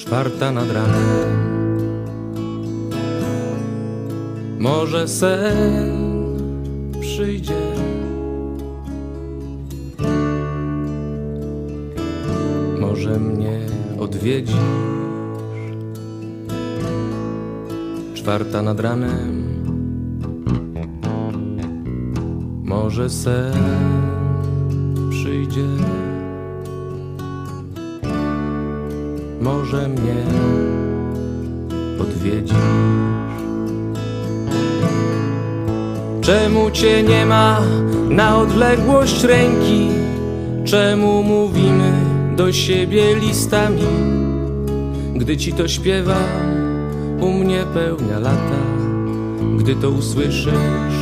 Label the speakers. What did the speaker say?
Speaker 1: czwarta nad ranem. Może sen przyjdzie. Może mnie odwiedzisz. Czwarta nad ranem. Może sen przyjdzie. Może mnie odwiedzisz. Czemu cię nie ma na odległość ręki? Czemu mówimy do siebie listami? Gdy ci to śpiewam, u mnie pełnia lata. Gdy to usłyszysz,